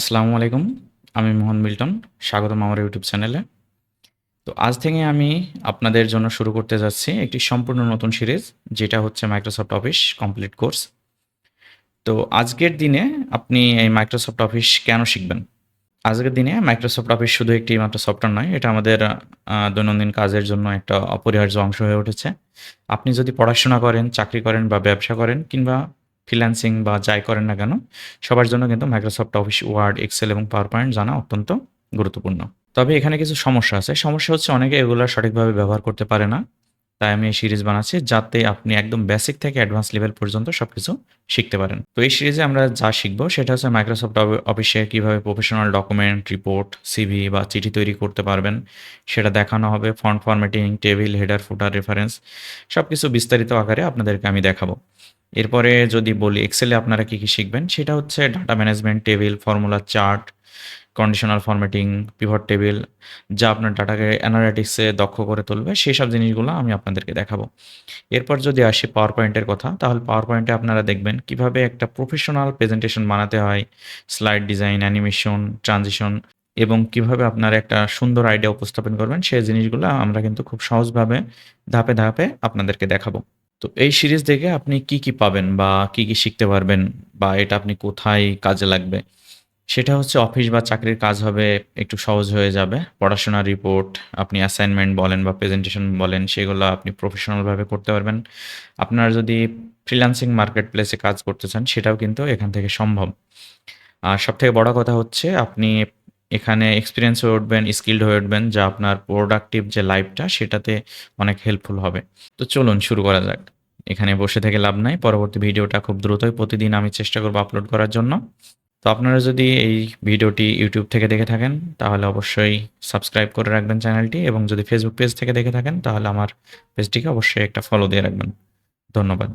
আসসালামু আলাইকুম, আমি মোহন মিল্টন, স্বাগতম আমার ইউটিউব চ্যানেলে। তো আজ থেকে আমি আপনাদের জন্য শুরু করতে যাচ্ছি একটি সম্পূর্ণ নতুন সিরিজ, যেটা হচ্ছে মাইক্রোসফট অফিস কমপ্লিট কোর্স তো আজকের দিনে আপনি এই মাইক্রোসফট অফিস কেন শিখবেন? আজকের দিনে মাইক্রোসফট অফিস শুধু একটি মাত্র সফটওয়্যার নয়, এটা আমাদের দৈনন্দিন কাজের জন্য একটা অপরিহার্য অংশ হয়ে উঠেছে। আপনি যদি পড়াশোনা করেন, চাকরি করেন বা ব্যবসা করেন, কিংবা ফ্রিল্যান্সিং বা যাই করেন না কেন, সবার জন্য কিন্তু মাইক্রোসফট অফিস ওয়ার্ড এক্সেল এবং পাওয়ার পয়েন্ট জানা অত্যন্ত গুরুত্বপূর্ণ। তবে এখানে কিছু সমস্যা আছে। সমস্যা হচ্ছে অনেকে এগুলো সঠিকভাবে ব্যবহার করতে পারে না। তাই আমি এই সিরিজ বানাচ্ছি যাতে আপনি একদম বেসিক থেকে অ্যাডভান্স লেভেল পর্যন্ত সব কিছু শিখতে পারেন। তো এই সিরিজে আমরা যা শিখব সেটা হচ্ছে মাইক্রোসফট অফিসে কীভাবে প্রফেশনাল ডকুমেন্ট রিপোর্ট সিভি বা চিঠি তৈরি করতে পারবেন। সেটা দেখানো হবে font formatting table header footer reference সব কিছু বিস্তারিত আকারে আপনাদেরকে আমি দেখাবো। এরপরে যদি বলি এক্সেলে আপনারা কী কী শিখবেন সেটা হচ্ছে data management table formula chart conditional formatting pivot table যা আপনার ডাটাকে অ্যানালিটিক্সে দক্ষ করে তুলবে সেই সব জিনিসগুলো আমি আপনাদেরকে দেখাবো। এরপর যদি আসি পাওয়ার পয়েন্টের কথা, তাহলে পাওয়ার পয়েন্টে আপনারা দেখবেন কীভাবে একটা প্রফেশনাল প্রেজেন্টেশন বানাতে হয় স্লাইড ডিজাইন অ্যানিমেশন ট্রানজিশন এবং কীভাবে আপনারা একটা সুন্দর আইডিয়া উপস্থাপন করবেন, সেই জিনিসগুলো আমরা কিন্তু খুব সহজভাবে ধাপে ধাপে আপনাদেরকে দেখাবো। তো এই সিরিজ দেখে আপনি কি কি পাবেন বা কি কি শিখতে পারবেন বা এটা আপনি কোথায় কাজে লাগবে? সেটা হচ্ছে অফিস বা চাকরির কাজ হবে, একটু সহজ হয়ে যাবে। পড়াশোনার রিপোর্ট আপনি অ্যাসাইনমেন্ট বলেন বা প্রেজেন্টেশন বলেন, সেগুলো আপনি প্রফেশনালভাবে করতে পারবেন। আপনার যদি ফ্রিল্যান্সিং মার্কেট প্লেসে কাজ করতে চান, সেটাও কিন্তু এখান থেকে সম্ভব। আর সবথেকে বড় কথা হচ্ছে, আপনি এখানে এক্সপিরিয়েন্স হয়ে উঠবেন স্কিল্ড হয়ে উঠবেন, যা আপনার প্রোডাক্টিভ যে লাইফটা সেটাতে অনেক হেল্পফুল হবে। তো চলুন শুরু করা যাক। এখানে বসে থেকে লাভ নাই। পরবর্তী ভিডিওটা খুব দ্রুতই প্রতিদিন আমি চেষ্টা করব আপলোড করার জন্য। তো আপনারা যদি এই ভিডিওটি ইউটিউব থেকে দেখে থাকেন, তাহলে অবশ্যই সাবস্ক্রাইব করে রাখবেন চ্যানেলটি এবং যদি ফেসবুক পেজ থেকে দেখে থাকেন, তাহলে আমার পেজটিকে অবশ্যই একটা ফলো দিয়ে রাখবেন। ধন্যবাদ।